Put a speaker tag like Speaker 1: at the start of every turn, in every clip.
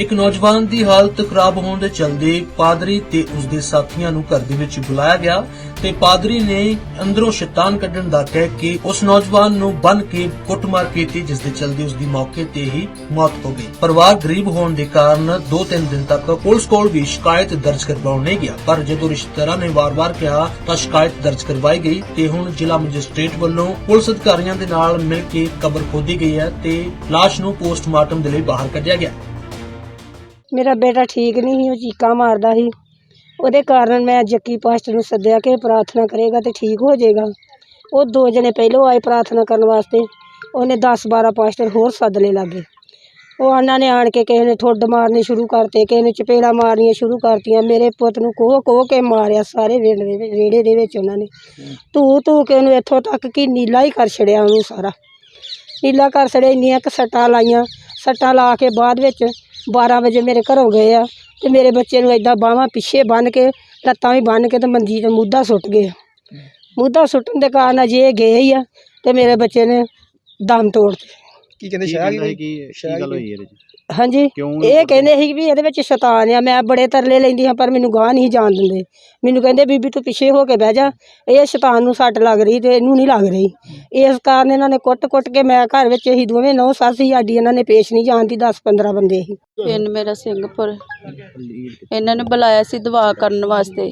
Speaker 1: ਇੱਕ ਨੌਜਵਾਨ ਦੀ ਹਾਲਤ ਖਰਾਬ ਹੋਣ ਦੇ ਚਲਦੇ ਪਾਦਰੀ ਤੇ ਉਸਦੇ ਸਾਥੀਆਂ ਨੂੰ ਘਰ ਦੇ ਵਿੱਚ ਬੁਲਾਇਆ ਗਿਆ ਤੇ ਪਾਦਰੀ ਨੇ ਅੰਦਰੋਂ ਸ਼ੈਤਾਨ ਕੱਢਣ ਦਾ ਕਹਿ ਕੇ ਉਸ ਨੌਜਵਾਨ ਨੂੰ ਬੰਨ ਕੇ ਕੁੱਟਮਾਰ ਕੀਤੀ, ਜਿਸ ਦੇ ਚਲਦੇ ਉਸ ਦੀ ਮੌਕੇ ਤੇ ਹੀ ਮੌਤ ਹੋ ਗਈ। ਪਰਿਵਾਰ ਗਰੀਬ ਹੋਣ ਦੇ ਕਾਰਨ 2-3 ਦਿਨ ਤੱਕ ਪੁਲਿਸ ਕੋਲ ਵੀ ਸ਼ਿਕਾਇਤ ਦਰਜ ਕਰਵਾਉਣ ਨਹੀਂ ਗਿਆ। ਪਰ ਜਦੋਂ ਰਿਸ਼ਤੇਦਾਰਾਂ ਨੇ ਵਾਰ-ਵਾਰ ਕਿਹਾ, ਤਾਂ ਸ਼ਿਕਾਇਤ ਦਰਜ ਕਰਵਾਈ ਗਈ ਤੇ ਹੁਣ ਜ਼ਿਲ੍ਹਾ ਮੈਜਿਸਟ੍ਰੇਟ ਵੱਲੋਂ ਪੁਲਿਸ ਅਧਿਕਾਰੀਆਂ ਦੇ ਨਾਲ ਮਿਲ ਕੇ ਕਬਰ ਖੋਦੀ ਗਈ ਹੈ ਤੇ ਲਾਸ਼ ਨੂੰ ਪੋਸਟਮਾਰਟਮ ਦੇ ਲਈ ਬਾਹਰ ਕੱਢਿਆ ਗਿਆ।
Speaker 2: ਮੇਰਾ ਬੇਟਾ ਠੀਕ ਨਹੀਂ ਸੀ, ਉਹ ਚੀਕਾਂ ਮਾਰਦਾ ਸੀ। ਉਹਦੇ ਕਾਰਨ ਮੈਂ ਜੱਕੀ ਪਾਸਟਰ ਨੂੰ ਸੱਦਿਆ ਕਿ ਪ੍ਰਾਰਥਨਾ ਕਰੇਗਾ ਤੇ ਠੀਕ ਹੋ ਜਾਏਗਾ। ਉਹ ਦੋ ਜਣੇ ਪਹਿਲੋਂ ਆਏ ਪ੍ਰਾਰਥਨਾ ਕਰਨ ਵਾਸਤੇ। ਉਹਨੇ 10 12 ਪਾਸਟਰ ਹੋਰ ਸੱਦ ਲਏ ਲਾਗੇ। ਉਹ ਉਹਨਾਂ ਨੇ ਆਣ ਕੇ ਕਿਸੇ ਨੇ ਠੁੱਡ ਮਾਰਨੇ ਸ਼ੁਰੂ ਕਰਤੇ, ਕਿਸੇ ਨੇ ਚਪੇੜਾ ਮਾਰਨੀਆਂ ਸ਼ੁਰੂ ਕਰਤੀਆਂ। ਮੇਰੇ ਪੁੱਤ ਨੂੰ ਕੋਹ ਕੋਹ ਕੇ ਮਾਰਿਆ ਸਾਰੇ ਵਿਹੜੇ ਦੇ ਵਿੱਚ ਵਿਹੜੇ ਦੇ ਵਿੱਚ ਉਹਨਾਂ ਨੇ। ਧੂ ਧੂ ਕੇ ਉਹਨੂੰ ਇੱਥੋਂ ਤੱਕ ਕਿ ਨੀਲਾ ਹੀ ਕਰ ਛੜਿਆ ਉਹਨੂੰ ਸਾਰਾ। ਨੀਲਾ ਕਰ ਛੜਿਆ, ਇੰਨੀਆਂ ਕੁ ਸੱਟਾਂ ਲਾਈਆਂ। ਸੱਟਾਂ ਲਾ ਕੇ ਬਾਅਦ ਵਿੱਚ 12 ਵਜੇ ਮੇਰੇ ਘਰੋਂ ਗਏ ਆ ਤੇ ਮੇਰੇ ਬੱਚੇ ਨੂੰ ਏਦਾਂ ਬਾਹਾਂ ਪਿੱਛੇ ਬੰਨ ਕੇ ਲੱਤਾਂ ਵੀ ਬੰਨ ਕੇ ਤੇ ਮੰਜੀ ਤੇ ਮੁੱਦਾ ਸੁੱਟ ਗਏ। ਮੁੱਦਾ ਸੁੱਟਣ ਦੇ ਕਾਰਨ ਅਜੇ ਇਹ ਗਏ ਹੀ ਆ ਤੇ ਮੇਰੇ ਬੱਚੇ ਨੇ ਦਮ ਤੋੜ ਦਿੱਤੇ।
Speaker 3: ਕੀ ਕਹਿੰਦੇ ਸ਼ਾਹ ਕੀ
Speaker 4: ਕਿ ਗੱਲ ਹੋਈ ਇਹਦੇ ਚ?
Speaker 2: ਹਾਂਜੀ
Speaker 4: ਕਿਉਂ
Speaker 2: ਇਹ ਕਹਿੰਦੇ ਸੀ ਵੀ ਇਹਦੇ ਵਿੱਚ ਸ਼ੈਤਾਨ ਆ ਮੈਂ ਬੜੇ ਤਰਲੇ ਲੈਂਦੀ ਹਾਂ ਪਰ ਮੈਨੂੰ ਗਾਹ ਨਹੀਂ ਜਾਣ ਦਿੰਦੇ। ਮੈਨੂੰ ਕਹਿੰਦੇ ਬੀਬੀ ਤੂੰ ਪਿੱਛੇ ਹੋ ਕੇ ਬਹਿ ਜਾ। ਇਹ ਸ਼ੈਤਾਨ ਨੂੰ ਸੱਟ ਲੱਗ ਰਹੀ ਤੇ ਇਹਨੂੰ ਨਹੀਂ ਲੱਗ ਰਹੀ। ਇਸ ਕਾਰਨ ਇਹਨਾਂ ਨੇ ਕੁੱਟ-ਕੁੱਟ ਕੇ ਮੈਂ ਘਰ ਵਿੱਚ ਹੀ ਦੋਵੇਂ ਨੌ ਸੱਸ ਸਾਡੀ ਇਹਨਾਂ ਨੇ ਪੇਸ਼ ਨਹੀਂ ਜਾਣ ਦੀ 10-15 ਬੰਦੇ ਸੀ।
Speaker 5: ਪਿੰਡ ਮੇਰਾ ਸਿੰਘਪੁਰ। ਇਹਨਾਂ ਨੇ ਬੁਲਾਇਆ ਸੀ ਦਵਾ ਕਰਨ ਵਾਸਤੇ।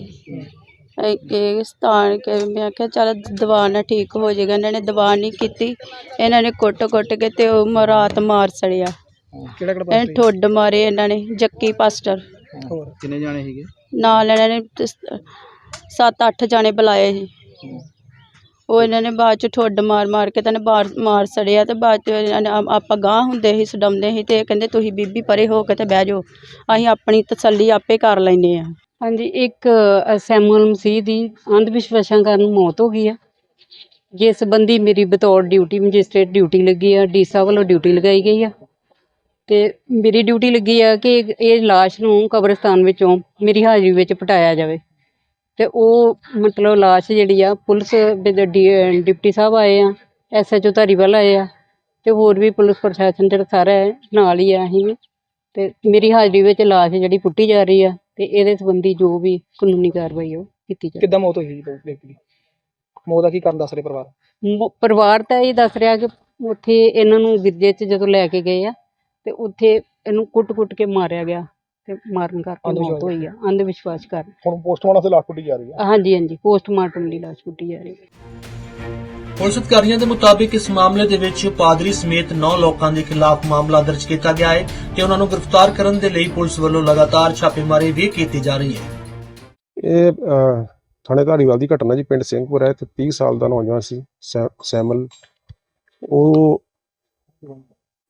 Speaker 5: ਇਹ ਇਹ ਸਥਾਨ ਕੇ ਮੈਂ ਕਿਹਾ ਚੱਲ ਦਵਾ ਨਾਲ ਠੀਕ ਹੋ ਜਾਏਗਾ। ਇਹਨਾਂ ਨੇ ਦਵਾ ਨਹੀਂ ਕੀਤੀ। ਇਹਨਾਂ ਨੇ ਕੁੱਟ-ਕੁੱਟ ਕੇ ਤੇ ਉਹ ਰਾਤ ਮਾਰ ਸੜਿਆ
Speaker 3: ਕਿਹੜਾ ਕਿਹੜਾ
Speaker 5: ਇਹ ਠੁੱਡ ਮਾਰੇ ਇਹਨਾਂ ਨੇ ਜੱਕੀ ਪਾਸਟਰ।
Speaker 3: ਹੋਰ?
Speaker 4: ਕਿੰਨੇ ਜਾਣੇ ਸੀਗੇ?
Speaker 5: ਨਾਲ ਇਹਨਾਂ ਨੇ 7-8 ਜਾਣੇ ਬੁਲਾਏ ਸੀ। ਉਹ ਇਹਨਾਂ ਨੇ ਬਾਅਦ ਚ ਠੁੱਡ ਮਾਰ ਮਾਰ ਕੇ ਤਾਂ ਮਾਰ ਮਾਰ ਸੜਿਆ ਤੇ ਬਾਅਦ ਚ ਇਹਨਾਂ ਨੇ ਆ- ਆਪਾਂ ਗਾਂਹ ਹੁੰਦੇ ਸੀ ਸਡਾਉਂਦੇ ਸੀ ਤੇ ਇਹ ਕਹਿੰਦੇ ਤੁਸੀਂ ਬੀਬੀ ਪਰੇ ਹੋ ਕੇ ਤੇ ਬਹਿ ਜਾਓ। ਅਸੀਂ ਆਪਣੀ ਤਸੱਲੀ ਆਪੇ ਕਰ ਲੈਨੇ ਆ
Speaker 6: ਹਾਂਜੀ ਇੱਕ ਅ, ਸੈਮੂਅਲ ਮਸੀਹ ਦੀ ਅੰਧ ਵਿਸ਼ਵਾਸਾਂ ਕਾਰਨ ਮੌਤ ਹੋ ਗਈ ਆ। ਜਿਸ ਸੰਬੰਧੀ ਮੇਰੀ ਬਤੌਰ ਡਿਊਟੀ ਮੈਜਿਸਟ੍ਰੇਟ ਡਿਊਟੀ ਲੱਗੀ ਆ ਡੀਸਾ ਵੱਲੋਂ ਡਿਊਟੀ ਲਗਾਈ ਗਈ ਆ। ਤੇ ਮੇਰੀ ਡਿਊਟੀ ਲੱਗੀ ਆ ਕਿ ਇਹ- ਲਾਸ਼ ਨੂੰ ਕਬਰਸਤਾਨ ਵਿੱਚੋਂ ਮੇਰੀ ਹਾਜ਼ਰੀ ਵਿੱਚ ਪਟਾਇਆ ਜਾਵੇ। ਤੇ ਉਹ ਮਤਲਬ ਲਾਸ਼ ਜਿਹੜੀ ਆ ਪੁਲਿਸ ਦੇ ਡ- ਡੀ- ਡਿਪਟੀ ਸਾਹਿਬ ਆਏ ਆ ਐਸਐਚਓ ਧਾਰੀਵਾਲ ਆਏ ਆ ਤੇ ਹੋਰ ਵੀ ਪੁਲਿਸ ਪ੍ਰਸ਼ਾਸਨ ਜਿਹੜਾ ਸਾਰਾ ਹੈ ਨਾਲ ਹੀ ਆ ਅਸੀਂ। ਵੀ ਤੇ ਮੇਰੀ ਹਾਜ਼ਰੀ ਵਿੱਚ ਲਾਸ਼ ਜਿਹੜੀ ਪੁੱਟੀ ਜਾ ਰਹੀ ਆ ਤੇ ਇਹਦੇ ਸੰਬੰਧੀ ਜੋ ਵੀ ਕਾਨੂੰਨੀ ਕਾਰਵਾਈ ਆ ਉਹ ਕੀਤੀ ਜਾਵੇ।
Speaker 3: ਕਿੱਦਾਂ ਮੌਤ ਹੋਈ ਜੀ ਵਿਅਕਤੀ ਦੀ? ਮੌਤ ਦਾ ਕੀ ਕਾਰਨ ਦੱਸ ਰਹੇ ਪਰਿਵਾਰ?
Speaker 6: ਮ- ਪਰਿਵਾਰ ਤਾਂ ਇਹ ਦੱਸ ਰਿਹਾ ਕਿ ਉੱਥੇ ਇਹਨਾਂ ਨੂੰ ਗਿਰਜੇ 'ਚ ਜਦੋਂ ਲੈ ਕੇ ਗਏ ਆ ਤੇ ਉੱਥੇ ਇਹਨੂੰ ਕੁੱਟ-ਕੁੱਟ ਕੇ ਮਾਰਿਆ ਗਿਆ ਤੇ ਮਾਰਨ ਕਰਕੇ ਮੌਤ ਹੋਈ ਆ ਅੰਧ ਵਿਸ਼ਵਾਸ ਕਾਰਨ।
Speaker 3: ਹੁਣ ਪੋਸਟਮਾਰਟਮ ਤੇ ਲਾਸ਼ ਪੁੱਟੀ ਜਾ ਰਹੀ ਹੈ
Speaker 6: ਹਾਂਜੀ ਹਾਂਜੀ ਪੋਸਟਮਾਰਟਮ ਦੀ ਲਾਸ਼ ਪੁੱਟੀ ਜਾ ਰਹੀ ਹੈ
Speaker 1: ਪੁਲਿਸ ਅਧਿਕਾਰੀਆਂ ਦੇ ਮੁਤਾਬਿਕ ਇਸ ਮਾਮਲੇ ਦੇ ਵਿੱਚ ਪਾਦਰੀ ਸਮੇਤ 9 ਲੋਕਾਂ ਦੇ ਖਿਲਾਫ ਮਾਮਲਾ ਦਰਜ ਕੀਤਾ ਗਿਆ ਹੈ ਤੇ ਉਹਨਾਂ ਨੂੰ ਗ੍ਰਿਫਤਾਰ ਕਰਨ ਦੇ ਲਈ ਪੁਲਿਸ ਵੱਲੋਂ ਲਗਾਤਾਰ ਛਾਪੇਮਾਰੀ ਵੀ ਕੀਤੀ ਜਾ ਰਹੀ ਹੈ।
Speaker 7: ਇਹ ਥਾਣੇ ਧਾਰੀਵਾਲ ਦੀ ਘਟਨਾ ਜੀ ਪਿੰਡ ਸਿੰਘਪੁਰ ਹੈ ਤੇ 30 ਸਾਲ ਦਾ ਨੌਜਵਾਨ ਸੈ- ਸੈਮਲ। ਉਹ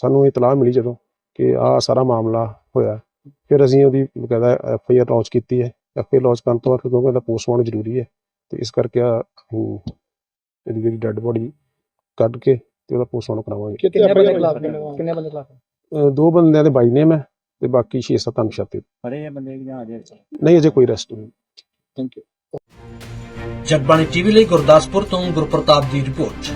Speaker 7: ਸਾਨੂੰ ਇਹ ਤਲਾਹ ਮਿਲੀ ਜਦੋਂ ਕਿ ਆ ਸਾਰਾ ਮਾਮਲਾ ਹੋਇਆ। ਫਿਰ ਅਸੀਂ ਉਹਦੀ ਬਕਾਇਦਾ ਐਫ ਆਈ ਆਰ ਲਾਂਚ ਕੀਤੀ ਹੈ। ਐਫ ਆਈ ਆਰ ਲਾਂਚ ਕਰਨ ਤੋਂ ਬਾਅਦ ਕਿਉਂਕਿ ਇਹਦਾ ਪੋਸਟਮਾਰਟਮ ਜ਼ਰੂਰੀ ਹੈ ਤੇ ਇਸ ਕਰਕੇ ਆ ਇਹਦੀ ਜਿਹੜੀ ਡੈੱਡ ਬੋਡੀ ਕੱਢ ਕੇ ਤੇ ਉਹਦਾ ਪੋਸਟਮਾਰਟਮ ਕਰਾਵਾਂਗੇ।
Speaker 3: ਕਿੰਨੇ ਬੰਦੇ ਖਿਲਾਫ ਕਿੰਨੇ ਬੰਦੇ ਖਿਲਾਫ?
Speaker 7: ਦੋ ਬੰਦਿਆਂ ਦੇ ਬਾਈ ਨੇਮ ਹੈ ਤੇ ਬਾਕੀ 6-7 ਅਨਸ਼ਾਤੇ
Speaker 4: ਫੜੇ ਆ ਬੰਦੇ ਜਾਂ ਅਜੇ?
Speaker 7: ਨਹੀਂ ਅਜੇ ਕੋਈ ਅਰੈਸਟ ਨਹੀਂ
Speaker 3: ਥੈਂਕ ਯੂ
Speaker 1: ਜਗਬਾਣੀ ਟੀਵੀ ਲਈ ਗੁਰਦਾਸਪੁਰ ਤੋਂ ਗੁਰਪ੍ਰਤਾਪ ਦੀ ਰਿਪੋਰਟ।